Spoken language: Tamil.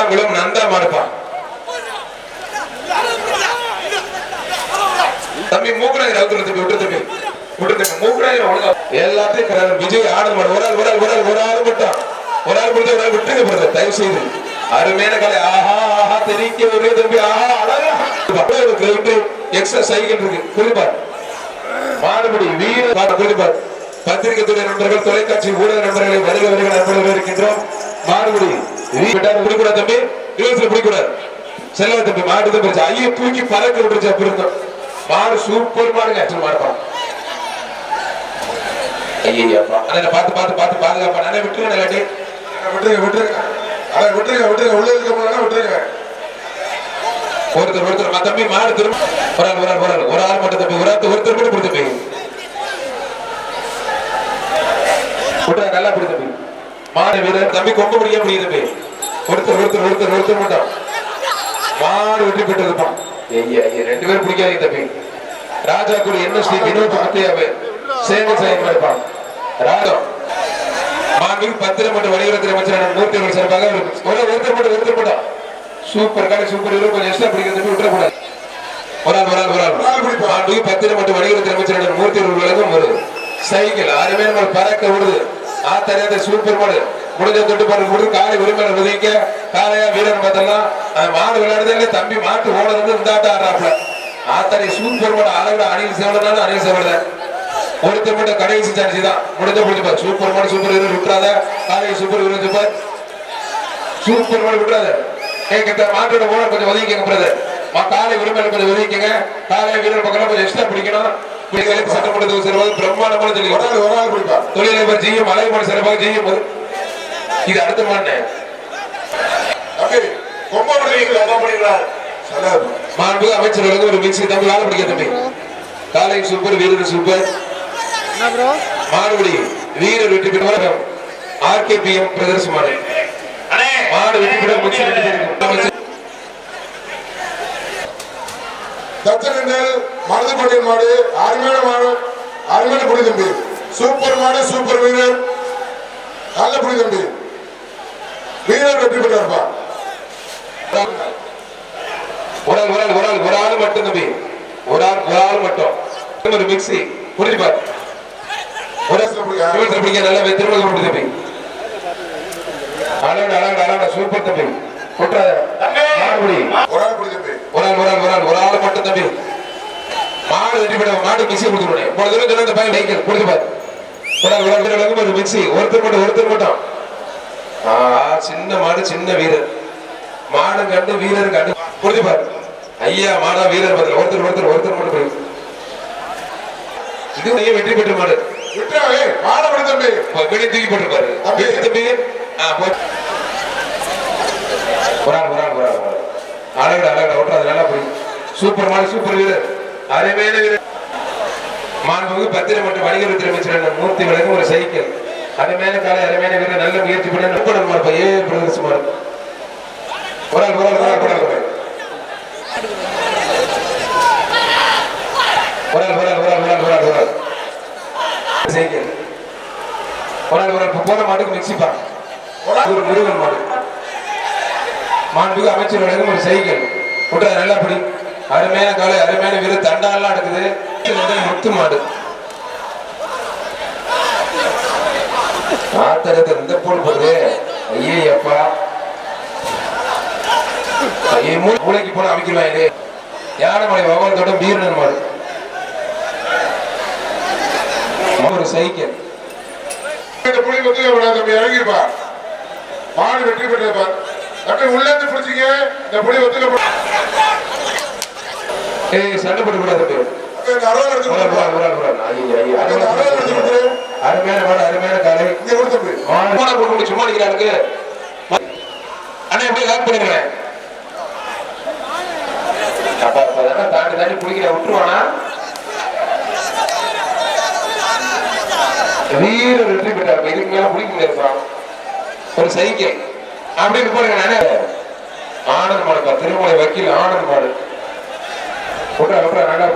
ஆலங்குளம் நந்தா மாடுப்பா தம்பி மூக்கராய் ரவுத்துல விட்டு தம்பி ஒழுங்கா எல்லாத்தையும் விஜய் மாடு. ஒரு ஆள் ஒரு ஆள் ஒரு ஆள் ஒரு ஆள் மட்டும். ஒரு ஆள் கொடுத்து ஒரு ஆள் விட்டுருங்க தயவு செய்து அருமையான கலை. ஆஹா ஆஹா தெரிக்க ஒரே தம்பி. ஆஹா அழகா. ஒரு எக்ஸ்ட்ரா சைக்கிள் இருக்கு. குறிப்பார் மாடுபடி வீர குறிப்பார் பத்திரிகை துறை நண்பர்கள் தொலைக்காட்சி ஊடக நண்பர்களை வருக வருக நண்பர்கள் இருக்கின்றோம். மாடுபடி. பிடிக்கூடாது தம்பி. ரிவர்ஸ்ல பிடிக்கூடாது. செல்வ தம்பி மாடு தான் பிரச்சனை ஐயோ தூக்கி பறக்க விட்டுருச்சு அப்படி இருந்தோம். மாடு சூப்பர் மாடுங்க. ஆக்சுவல் மாடுப்பா ஐயப்பா அண்ணா பார்த்து பார்த்து பார்த்து பாதுகாப்பா. நானே விட்டுருங்க இல்லாட்டி. விட்டுருங்க விட்டுருங்க. அட விட்டுருங்க விட்டுருங்க. உள்ள இருக்க முடியல விட்டுருங்க. ஒருத்தர் ஒருத்தர் தம்பி மாடு திரும்ப. ஒரு ஆள் ஒரு ஆள் ஒரு ஆள் ஒரு ஆள் மட்டும் தம்பி. ஒரு ஆள் ஒருத்தர் மட்டும் தம்பி விட்டா நல்லா தம்பி. மாடு வீரர் தம்பி கொம்பு பிடிக்க முடியுது ஒருத்தர் ஒருத்தர் ஒருத்தர் ஒருத்தர் மட்டும். மாடு வெற்றி பெற்றிருப்பான். ரெண்டு பேரும் பிடிக்காதீங்க தம்பி. ராஜா கூட என்ன ஸ்ரீ வினோத் முத்தையாவே சேவை செய்ய இருப்பான் ராஜா. மாண்பில் பத்திரம் மற்றும் வணிகத்துறை அமைச்சரான மூர்த்தி அவர்கள் சார்பாக ஒரு ஒருத்தர் மட்டும் ஒருத்தர் மட்டும். சூப்பர் கடை சூப்பர் ஹீரோ கொஞ்சம் எக்ஸ்ட்ரா பிடிக்கிறது விட்டுறக்கூடாது. ஒரு ஆள் ஒரு ஆள் ஒரு ஆள். ஒரு பத்திரம் மற்றும் அமைச்சரான மூர்த்தி அவர்கள் வழங்கும் ஒரு சைக்கிள். ஆறு நம்ம பறக்க விடுது ஆத்தறியாத சூப்பர் மாடு முடிஞ்ச தொட்டு பாருங்க கொடுத்து காலை உரிமையை உதவிக்க காலையா வீரன் பார்த்தலாம் மாடு விளையாடுறதே தம்பி மாட்டு ஓடுறது வந்து ஆடுறாப்ல ஆத்தரை சூப்பர் மாடு அளவிட அணில் சேவலனாலும் அணில் சேவல. ஒருத்தர் மட்டும் கடைசி சான்ஸ் தான். முடிஞ்ச முடிஞ்சு சூப்பர் மாடு சூப்பர் ஹீரோ விட்டுறாத. காலையை சூப்பர் ஹீரோ சூப்பர் சூப்பர் மாடு விட்டுறாத. கேட்க மாட்டோட ஓனர் கொஞ்சம் உதவிக்கங்க பிரதர். காலை உரிமையில கொஞ்சம் உதவிக்கங்க காலை வீரர் பக்கம் கொஞ்சம் எக்ஸ்ட்ரா பிடிக்கணும். சிறப்பாக பிரம்மாண்டமான ஒரு ஆள் ஒரு ஆள் பிடிப்பா தொழிலதிபர் ஜிஎம் அழகுமணி சிறப்பாக ஜிஎம் இது அடுத்த மாட்டே தம்பி கொம்ப பிடிக்கிறீங்களா கொம்ப பிடிக்கிறா சரி மாண்பு அமைச்சர்களுக்கு ஒரு மிக்சி தம்பி வேலை பிடிக்க தம்பி. காலை சூப்பர் வீரர் சூப்பர். மாடுபடி வீரர் வெற்றி பெற்ற ஆர்கேபிஎம் பிரதர்ஸ் மாடு. மாடு வெற்றி பெற்ற மிக்சி மாடு அருமையான மாடு அருமையான புடி தம்பி. சூப்பர் மாடு சூப்பர் வீரர். நல்ல புடி தம்பி. வீரர் வெற்றி பெற்றார்ப்பா. ஒரு ஆள் ஒரு ஆள் ஒரு ஆள் ஒரு ஆள் மட்டும் தம்பி. ஒரு ஆள் ஒரு ஆள் மட்டும். ஒரு மிக்ஸி புரிஞ்சு பாரு. ஒரு இருபத்தி பிடிக்க நல்லா திரும்ப போட்டு தம்பி அழகு அழகு அழகு சூப்பர் தம்பி. ஒரு ஆள் ஒரு ஆள் ஒரு ஆள் ஒரு ஆள் ஒரு ஆள். மட்டும் தம்பி. மாடு வெட்டி போட மாடு மிக்ஸி கொடுத்துருவேன் போன தடவை சொன்ன பையன் லைக்கல் கொடுத்து பாரு. ஒரு ஒரு மிக்ஸி. ஒருத்தர் மட்டும் ஒருத்தர் மட்டும். ஆ சின்ன மாடு சின்ன வீரர். மாடு கண்டு வீரர் கண்டு கொடுத்து பாரு. ஐயா மாடா வீரர் பதில். ஒருத்தர் ஒருத்தர் ஒருத்தர் மட்டும் போய். இது வெற்றி பெற்ற மாடு. மாடு தம்பி. வெளியே தூக்கி போட்டுருப்பாரு. தம்பி. தம்பி. ஆ போய் ஒரு ஆள் ஒரு ஆள் ஒரு ஆள் ஒரு ஆள். அழகுடா அழகுடா ஓட்டுறது நல்லா போய் சூப்பர் மாடு சூப்பர் வீரர் அருமையான வீரர் மாண்புமிகு பத்திரம் மற்றும் வணிகத்துறை அமைச்சர் மூர்த்தி வழங்கும் ஒரு சைக்கிள் அருமையான காலை அருமையான வீரர் நல்ல முயற்சி பண்ண நண்பன் மாடு ஏ பிரதர்ஸ் ஒரு ஆள் ஒரு ஆள் ஒரு ஆள் ஒரு ஆள் ஒரு ஆள். ஒரு ஆள் ஒரு ஆள் ஒரு ஆள் ஒரு ஆள் சைக்கிள் ஒரு ஆள் ஒரு ஆள் போன மாட்டுக்கு மிக்சி ஒரு முருகன் மாடு மாண்புக்கு அமைச்சர் வழங்கும் ஒரு சைக்கிள் விட்டா நல்லா பிடிக்கும் அருமையான காலை அருமையான வீரர் தண்டாலாம் நடக்குது இது வந்து முத்து மாடு. ஆத்தரத்தை இந்த போடு போடுது ஐயே அப்பா ஐயே மூளை- மூளைக்கு போன அமைக்கலாம் யானைமலை பகவானத்தோட வீரன் மாடு. ஒரு சைக்கிள். இந்த புடி வந்து விடாத தம்பி இறங்கிருப்பா மாடு வெற்றி பெற்றப்பா. தம்பி உள்ள இருந்து பிடிச்சிங்க. இந்த புடி ஒத்துக்க ஏய் சண்டை போட்டு இந்த அறுபது அருமையான கொடுத்துரு. அருமையான காலை கொடு போட்டு சும்மா நிக்கிறானுங்க அண்ணா எப்படி லாக் தானே தாண்டி தாண்டி குடிக்கிற விட்டுருவானா? வீரர் வெற்றி பெற்றார். இதுக்கு மேல பிடிக்க முடியாது ஒரு சைக்கிள். அப்படின்னு போடுங்க நானே ஆனந்த் மாடுப்பா திருமலை வக்கீல் ஆனந்த் மாடு விட்றா அப்புறம் நல்லா